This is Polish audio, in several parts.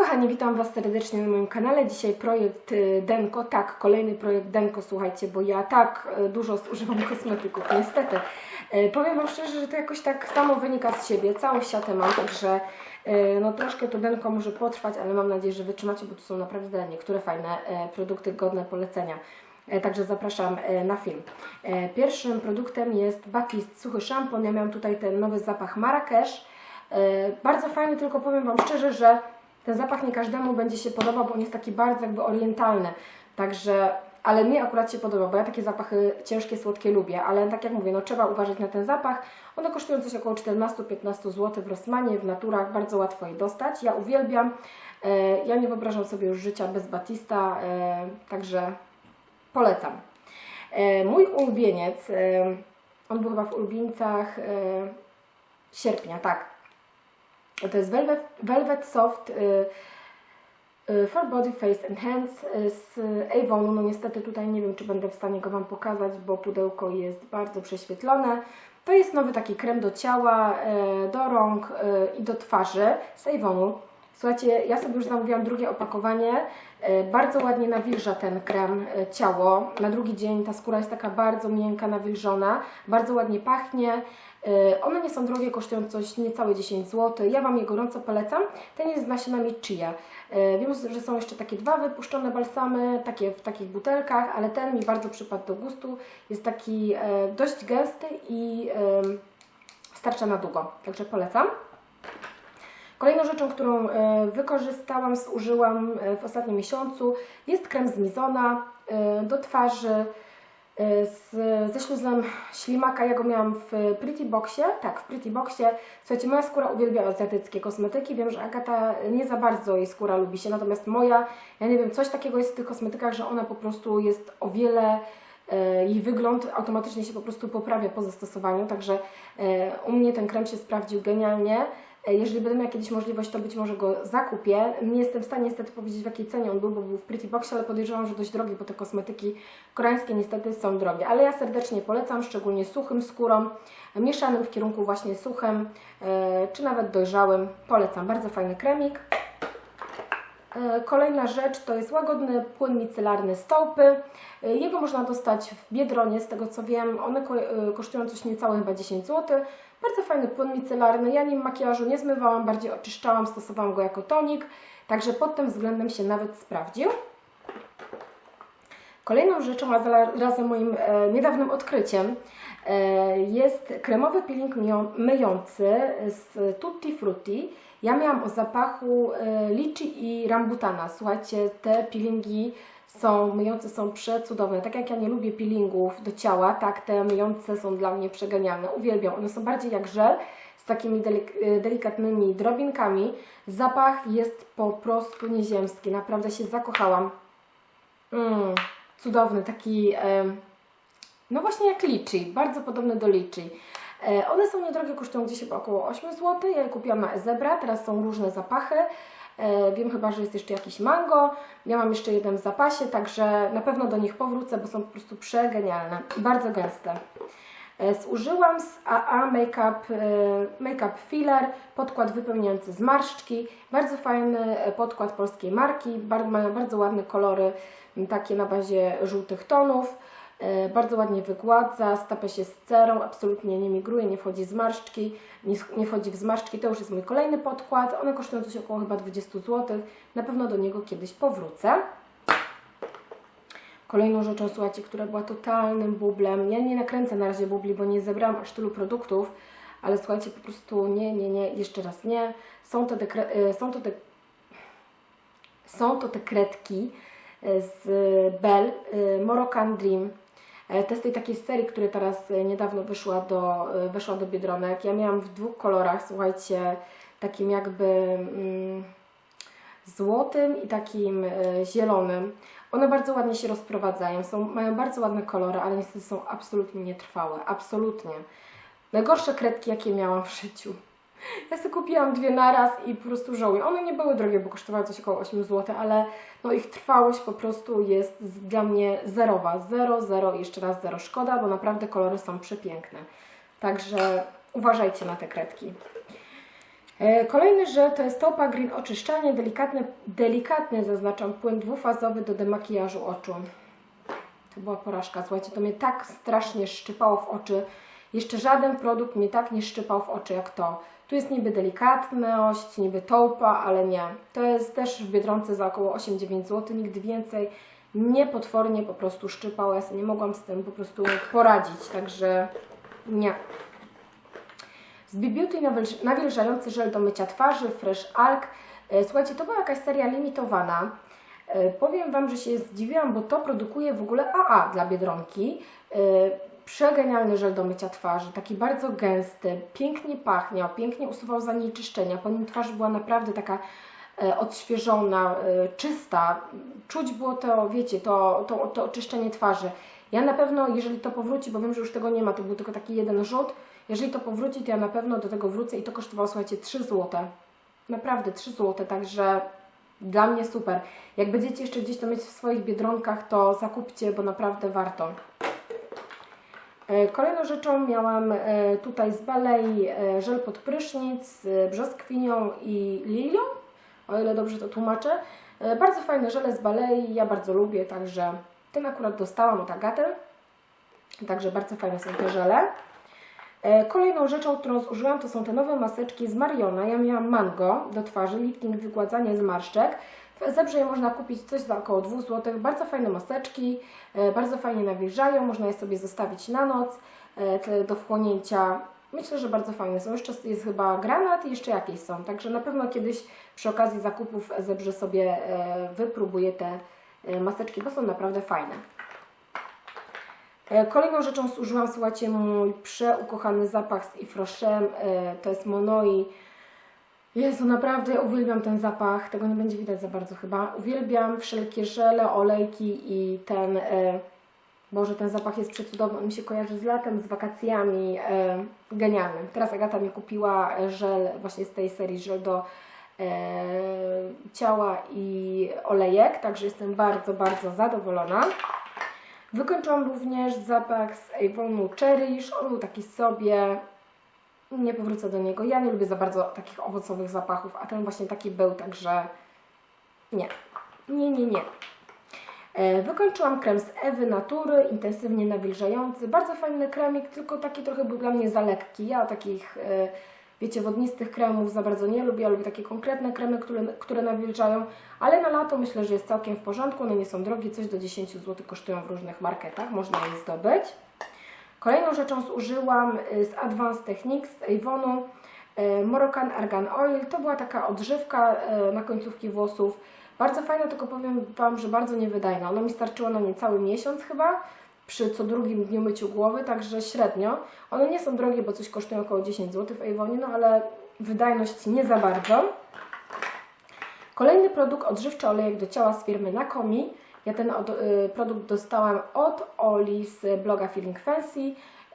kochani, witam Was serdecznie na moim kanale. Dzisiaj projekt y, Denko, tak, kolejny projekt Denko, słuchajcie, bo ja tak y, dużo używam kosmetyków, niestety. Y, Powiem Wam szczerze, że to jakoś tak samo wynika z siebie, całą siatę mam, także no troszkę to Denko może potrwać, ale mam nadzieję, że wytrzymacie, bo to są naprawdę niektóre fajne produkty godne polecenia. Także zapraszam na film. Pierwszym produktem jest Batiste suchy szampon. Ja miałam tutaj ten nowy zapach Marrakesz. Bardzo fajny, tylko powiem Wam szczerze, że ten zapach nie każdemu będzie się podobał, bo on jest taki bardzo jakby orientalny. Także, ale mi akurat się podoba, bo ja takie zapachy ciężkie, słodkie lubię, ale tak jak mówię, no trzeba uważać na ten zapach. One kosztują coś około 14-15 zł w Rossmanie, w Naturach, bardzo łatwo je dostać. Ja uwielbiam. E, Ja nie wyobrażam sobie już życia bez Batista, e, także polecam. E, Mój ulubieniec, on był chyba w ulubieńcach sierpnia, tak. To jest Velvet, Velvet Soft y, y, for Body, Face and Hands y, z Avonu. No niestety tutaj nie wiem, czy będę w stanie go Wam pokazać, bo pudełko jest bardzo prześwietlone. To jest nowy taki krem do ciała, do rąk i do twarzy z Avonu. Słuchajcie, ja sobie już zamówiłam drugie opakowanie. Y, Bardzo ładnie nawilża ten krem y, ciało. Na drugi dzień ta skóra jest taka bardzo miękka, nawilżona. Bardzo ładnie pachnie. Y, One nie są drogie, kosztują coś niecałe 10 zł. Ja Wam je gorąco polecam. Ten jest z nasionami chia. Wiem, że są jeszcze takie dwa wypuszczone balsamy, takie w takich butelkach, ale ten mi bardzo przypadł do gustu. Jest taki e, dość gęsty i starcza na długo, także polecam. Kolejną rzeczą, którą e, wykorzystałam, zużyłam e, w ostatnim miesiącu jest krem z Mizona e, do twarzy z, ze śluzem ślimaka. Ja go miałam w Pretty Boxie. Tak, w Pretty Boxie. Słuchajcie, moja skóra uwielbia azjatyckie kosmetyki. Wiem, że Agata nie za bardzo jej skóra lubi się, natomiast moja, ja nie wiem, coś takiego jest w tych kosmetykach, że ona po prostu jest o wiele jej wygląd automatycznie się po prostu poprawia po zastosowaniu, także u mnie ten krem się sprawdził genialnie. E, Jeżeli będę miała kiedyś możliwość, to być może go zakupię. Nie jestem w stanie niestety powiedzieć w jakiej cenie on był, bo był w Pretty Boxie, ale podejrzewam, że dość drogi, bo te kosmetyki koreańskie niestety są drogie. Ale ja serdecznie polecam, szczególnie suchym skórom, mieszanym w kierunku właśnie suchym, e, czy nawet dojrzałym. Polecam, bardzo fajny kremik. E, Kolejna rzecz to jest łagodny płyn micelarny stopy. Jego można dostać w Biedronie, z tego co wiem. One ko- kosztują coś niecałe chyba 10 zł. Bardzo fajny płyn micelarny. Ja nim makijażu nie zmywałam, bardziej oczyszczałam, stosowałam go jako tonik. Także pod tym względem się nawet sprawdził. Kolejną rzeczą, a zarazem moim e, niedawnym odkryciem, e, jest kremowy peeling myją- myjący z Tutti Frutti. Ja miałam o zapachu e, liczy i rambutana. Słuchajcie, te peelingi są, myjące są przecudowne. Tak jak ja nie lubię peelingów do ciała, tak te myjące są dla mnie przegenialne. Uwielbiam. One są bardziej jak żel, z takimi delik e, delikatnymi drobinkami. Zapach jest po prostu nieziemski. Naprawdę się zakochałam. Mm, cudowny, taki, em, no właśnie jak liczy, bardzo podobny do liczy. E, One są niedrogie, kosztują gdzieś około 8 zł. Ja je kupiłam na Zebra, teraz są różne zapachy. E, Wiem chyba, że jest jeszcze jakiś mango. Ja mam jeszcze jeden w zapasie, także na pewno do nich powrócę, bo są po prostu przegenialne bardzo gęste. E, Zużyłam z AA Makeup, e, Makeup Filler, podkład wypełniający zmarszczki. Bardzo fajny podkład polskiej marki, mają bardzo ładne kolory, takie na bazie żółtych tonów. E, Bardzo ładnie wygładza, stapia się z cerą, absolutnie nie migruje, nie wchodzi zmarszczki, nie, nie wchodzi w zmarszczki. To już jest mój kolejny podkład. One kosztują coś około chyba 20 zł. Na pewno do niego kiedyś powrócę. Kolejną rzeczą, słuchajcie, która była totalnym bublem. Ja nie nakręcę na razie bubli, bo nie zebrałam aż tylu produktów, ale słuchajcie, po prostu nie, nie, nie, jeszcze raz nie. Są to, dekre- e, są to, te, są to te kredki e, z Bell, Moroccan Dream. E, tej takiej serii, która teraz e, niedawno wyszła do, e, weszła do Biedronek. Ja miałam w dwóch kolorach, słuchajcie, takim jakby mm, złotym i takim e, zielonym. One bardzo ładnie się rozprowadzają, są, mają bardzo ładne kolory, ale niestety są absolutnie nietrwałe. Absolutnie. Najgorsze kredki, jakie miałam w życiu. Ja sobie kupiłam dwie naraz i po prostu żałuję. One nie były drogie, bo kosztowały coś około 8 zł, ale no ich trwałość po prostu jest dla mnie zerowa. Zero, zero i jeszcze raz zero. Szkoda, bo naprawdę kolory są przepiękne. Także uważajcie na te kredki. E, Kolejny żel to jest Topa Green Oczyszczanie, delikatny, delikatny zaznaczam, płyn dwufazowy do demakijażu oczu. To była porażka, słuchajcie, to mnie tak strasznie szczypało w oczy. Jeszcze żaden produkt mnie tak nie szczypał w oczy jak to. Tu jest niby delikatność, niby tołpa, ale nie. To jest też w Biedronce za około 8-9 zł, nigdy więcej. Nie potwornie po prostu szczypało, ja nie mogłam z tym po prostu poradzić, także nie. Z nawilż- nawilżający żel do mycia twarzy, Fresh Alk. E, Słuchajcie, to była jakaś seria limitowana. E, Powiem Wam, że się zdziwiłam, bo to produkuje w ogóle AA dla Biedronki. Przegenialny żel do mycia twarzy, taki bardzo gęsty, pięknie pachniał, pięknie usuwał zanieczyszczenia. Po nim twarz była naprawdę taka e, odświeżona, e, czysta. Czuć było to, wiecie, to, to, to oczyszczenie twarzy. Ja na pewno, jeżeli to powróci, bo wiem, że już tego nie ma, to był tylko taki jeden rzut, jeżeli to powróci, to ja na pewno do tego wrócę i to kosztowało, słuchajcie, 3 zł. Naprawdę 3 zł, także dla mnie super. Jak będziecie jeszcze gdzieś to mieć w swoich biedronkach, to zakupcie, bo naprawdę warto. E, Kolejną rzeczą miałam e, tutaj z Balei e, żel pod prysznic z brzoskwinią i lilią, o ile dobrze to tłumaczę. Bardzo fajne żele z Balei, ja bardzo lubię, także ten akurat dostałam od Agaty. Także bardzo fajne są te żele. Kolejną rzeczą, którą zużyłam, to są te nowe maseczki z Mariona. Ja miałam mango do twarzy, lifting, wygładzanie zmarszczek. W Zebrze można kupić coś za około 2 zł. Bardzo fajne maseczki, e, bardzo fajnie nawilżają, można je sobie zostawić na noc e, do wchłonięcia. Myślę, że bardzo fajne są. Jeszcze jest chyba granat i jeszcze jakieś są. Także na pewno kiedyś przy okazji zakupów Zebrze sobie e, wypróbuję te maseczki, bo są naprawdę fajne. Kolejną rzeczą zużyłam, słuchajcie, mój przeukochany zapach z Ifroshem, e, to jest Monoi. Jezu, naprawdę ja uwielbiam ten zapach, tego nie będzie widać za bardzo chyba. Uwielbiam wszelkie żele, olejki i ten, e, Boże, ten zapach jest przecudowny, on mi się kojarzy z latem, z wakacjami, e, genialny. Teraz Agata mi kupiła żel właśnie z tej serii, żel do e, ciała i olejek, także jestem bardzo, bardzo zadowolona. Wykończyłam również zapach z Avonu Cherish. On był taki sobie. Nie powrócę do niego. Ja nie lubię za bardzo takich owocowych zapachów, a ten właśnie taki był, także nie. Nie, nie, nie. E, Wykończyłam krem z Ewy Natury, intensywnie nawilżający. Bardzo fajny kremik, tylko taki trochę był dla mnie za lekki. Ja takich, e, wiecie, wodnistych kremów za bardzo nie lubię. Ja lubię takie konkretne kremy, które, które nawilżają, ale na lato myślę, że jest całkiem w porządku. One nie są drogie, coś do 10 zł kosztują w różnych marketach, można je zdobyć. Kolejną rzeczą zużyłam y, z Advanced Techniques z Avonu y, Moroccan Argan Oil. To była taka odżywka y, na końcówki włosów. Bardzo fajna, tylko powiem Wam, że bardzo niewydajna. Ono mi starczyło na niecały miesiąc chyba, przy co drugim dniu myciu głowy, także średnio. One nie są drogie, bo coś kosztują około 10 zł w Avonie, no ale wydajność nie za bardzo. Kolejny produkt odżywczy olejek do ciała z firmy Nakomi. Ja ten od, y, produkt dostałam od Oli z bloga Feeling Fancy.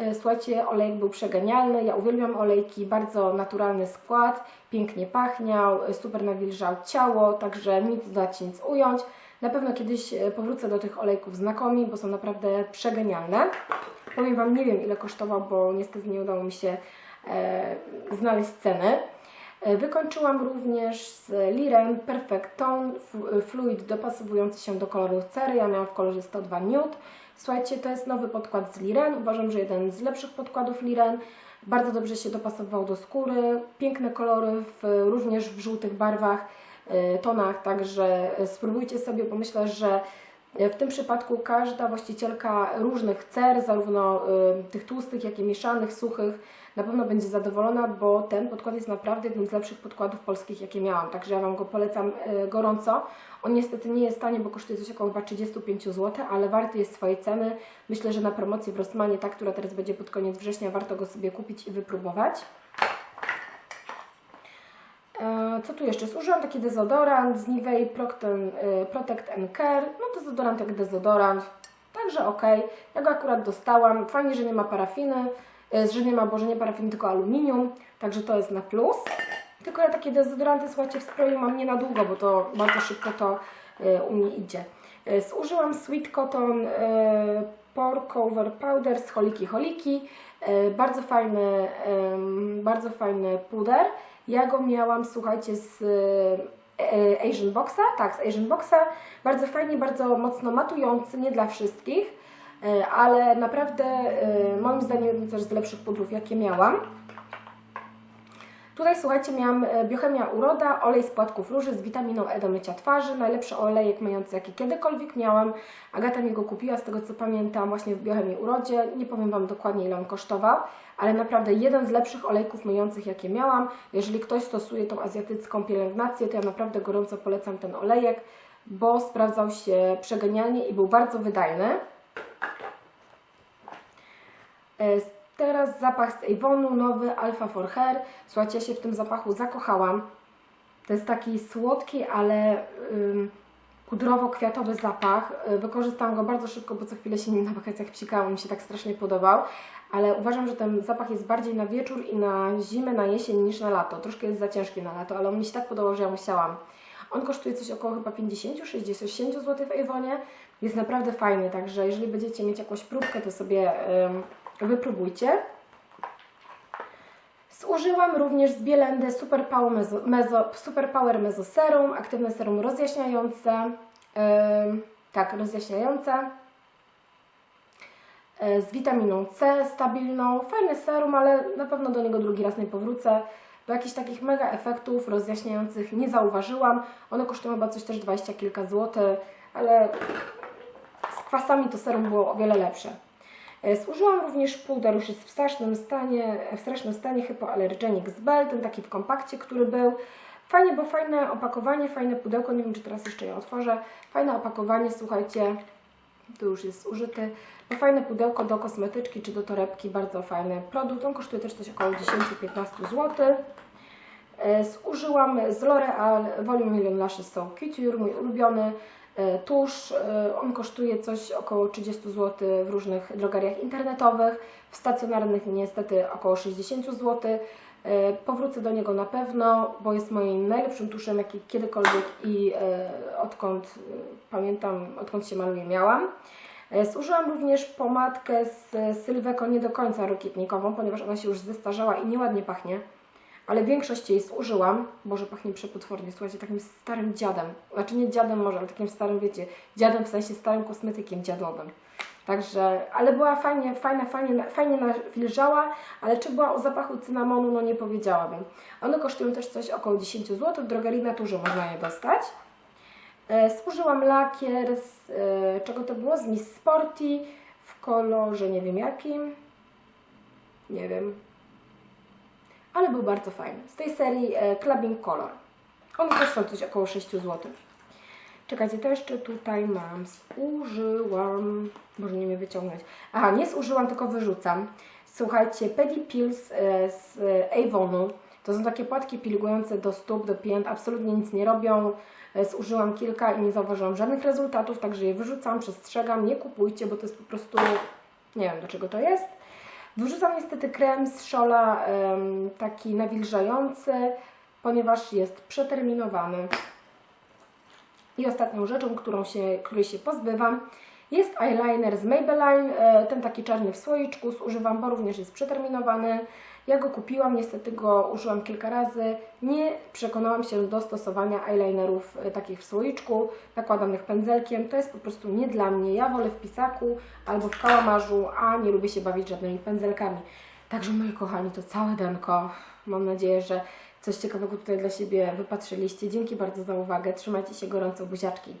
Y, Słuchajcie, olejek był przegenialny. Ja uwielbiam olejki, bardzo naturalny skład, pięknie pachniał, y, super nawilżał ciało, także nic dodać, nic ująć. Na pewno kiedyś powrócę do tych olejków znakomi, bo są naprawdę przegenialne. Powiem Wam, nie wiem ile kosztował, bo niestety nie udało mi się e, znaleźć ceny. E, Wykończyłam również z Liren Perfect Tone f- fluid dopasowujący się do koloru cery. Ja miałam w kolorze 102 nude. Słuchajcie, to jest nowy podkład z Liren. Uważam, że jeden z lepszych podkładów Liren. Bardzo dobrze się dopasował do skóry. Piękne kolory, w, również w żółtych barwach, e, tonach. Także e, spróbujcie sobie, bo myślę, że w tym przypadku każda właścicielka różnych cer, zarówno tych tłustych, jak i mieszanych, suchych, na pewno będzie zadowolona, bo ten podkład jest naprawdę jednym z lepszych podkładów polskich, jakie miałam. Także ja Wam go polecam y, gorąco. On niestety nie jest tanie, bo kosztuje coś około chyba 35 zł, ale warty jest swojej ceny. Myślę, że na promocji w Rossmanie, ta, która teraz będzie pod koniec września, warto go sobie kupić i wypróbować. E, Co tu jeszcze? Zużyłam taki dezodorant z Nivea Procten, y, Protect and Care. No dezodorant jak dezodorant, także ok. Ja go akurat dostałam. Fajnie, że nie ma parafiny, y, że nie ma, boże nie parafiny, tylko aluminium, także to jest na plus. Tylko ja takie dezodoranty, słuchajcie, w sproju mam nie na długo, bo to bardzo szybko to y, u mnie idzie. Y, Zużyłam Sweet Cotton Pore Cover Powder z Holiki Holiki. Bardzo fajny, bardzo fajny puder. Ja go miałam, słuchajcie, z e, Asian Boxa, tak, z Asian Boxa. Bardzo fajnie, bardzo mocno matujący, nie dla wszystkich, e, ale naprawdę e, moim zdaniem też z lepszych pudrów, jakie miałam. Tutaj słuchajcie, miałam e, Biochemia Uroda, olej z płatków róży z witaminą E do mycia twarzy, najlepszy olejek myjący jaki kiedykolwiek miałam. Agata mi go kupiła, z tego co pamiętam, właśnie w Biochemii Urodzie. Nie powiem Wam dokładnie ile on kosztował, ale naprawdę jeden z lepszych olejków myjących jakie miałam. Jeżeli ktoś stosuje tą azjatycką pielęgnację, to ja naprawdę gorąco polecam ten olejek, bo sprawdzał się przegenialnie i był bardzo wydajny. E, Teraz zapach z Avonu, nowy Alpha for Hair. Słuchajcie, ja się w tym zapachu zakochałam. To jest taki słodki, ale ym, pudrowo-kwiatowy zapach. Y, Wykorzystałam go bardzo szybko, bo co chwilę się nim na wakacjach psikałam, mi się tak strasznie podobał. Ale uważam, że ten zapach jest bardziej na wieczór i na zimę, na jesień niż na lato. Troszkę jest za ciężki na lato, ale on mi się tak podobał, że ja musiałam. On kosztuje coś około chyba 50, 60 zł w Avonie. Jest naprawdę fajny, także jeżeli będziecie mieć jakąś próbkę, to sobie ym, wypróbujcie. Zużyłam również z Bielendy Super Power Mezo, Mezo, Super Power Mezo Serum, aktywne serum rozjaśniające. Ym, tak, rozjaśniające. E, Z witaminą C stabilną. Fajne serum, ale na pewno do niego drugi raz nie powrócę. Bo jakichś takich mega efektów rozjaśniających nie zauważyłam. One kosztują chyba coś też 20 kilka złotych, ale z kwasami to serum było o wiele lepsze. E, Zużyłam również puder, już jest w strasznym stanie, w strasznym stanie hypoallergenic z Bell, ten taki w kompakcie, który był. Fajnie, bo fajne opakowanie, fajne pudełko, nie wiem czy teraz jeszcze je otworzę. Fajne opakowanie, słuchajcie, tu już jest użyty. No fajne pudełko do kosmetyczki czy do torebki, bardzo fajny produkt. On kosztuje też coś około 10-15 zł. E, Zużyłam z L'Oreal Volume Million Lashes So Couture, mój ulubiony e, tusz. E, On kosztuje coś około 30 zł w różnych drogeriach internetowych, w stacjonarnych niestety około 60 zł. Powrócę do niego na pewno, bo jest moim najlepszym tuszem, jaki kiedykolwiek i odkąd pamiętam, odkąd się maluję, miałam. E, Zużyłam również pomadkę z e, Sylweko nie do końca rokietnikową, ponieważ ona się już zestarzała i nieładnie pachnie. Ale większość jej zużyłam. Boże, pachnie przepotwornie. Słuchajcie, takim starym dziadem. Znaczy nie dziadem może, ale takim starym, wiecie, dziadem w sensie starym kosmetykiem dziadowym. Także, ale była fajnie, fajna, fajnie, fajnie nawilżała, ale czy była o zapachu cynamonu, no nie powiedziałabym. One kosztują też coś około 10 zł, w drogerii Naturze można je dostać. E, Służyłam lakier z, e, czego to było? Z Miss Sporty w kolorze nie wiem jakim. Nie wiem. Ale był bardzo fajny. Z tej serii e, Clubbing Color. One też są coś około 6 zł. Czekajcie, to jeszcze tutaj mam. Zużyłam. Może nie mnie wyciągnąć. Aha, nie zużyłam, tylko wyrzucam. Słuchajcie, Pedi Pills z Avonu. To są takie płatki pilgujące do stóp, do pięt. Absolutnie nic nie robią. E, Zużyłam kilka i nie zauważyłam żadnych rezultatów, także je wyrzucam, przestrzegam. Nie kupujcie, bo to jest po prostu. Nie wiem do czego to jest. Wyrzucam niestety krem z Szola, taki nawilżający, ponieważ jest przeterminowany. I ostatnią rzeczą, którą się, której się pozbywam, jest eyeliner z Maybelline, e, ten taki czarny w słoiczku, zużywam, bo również jest przeterminowany. Ja go kupiłam, niestety go użyłam kilka razy. Nie przekonałam się do stosowania eyelinerów e, takich w słoiczku, nakładanych pędzelkiem. To jest po prostu nie dla mnie. Ja wolę w pisaku albo w kałamarzu, a nie lubię się bawić żadnymi pędzelkami. Także moi kochani, to całe denko. Mam nadzieję, że coś ciekawego tutaj dla siebie wypatrzyliście. Dzięki bardzo za uwagę. Trzymajcie się gorąco, buziaczki.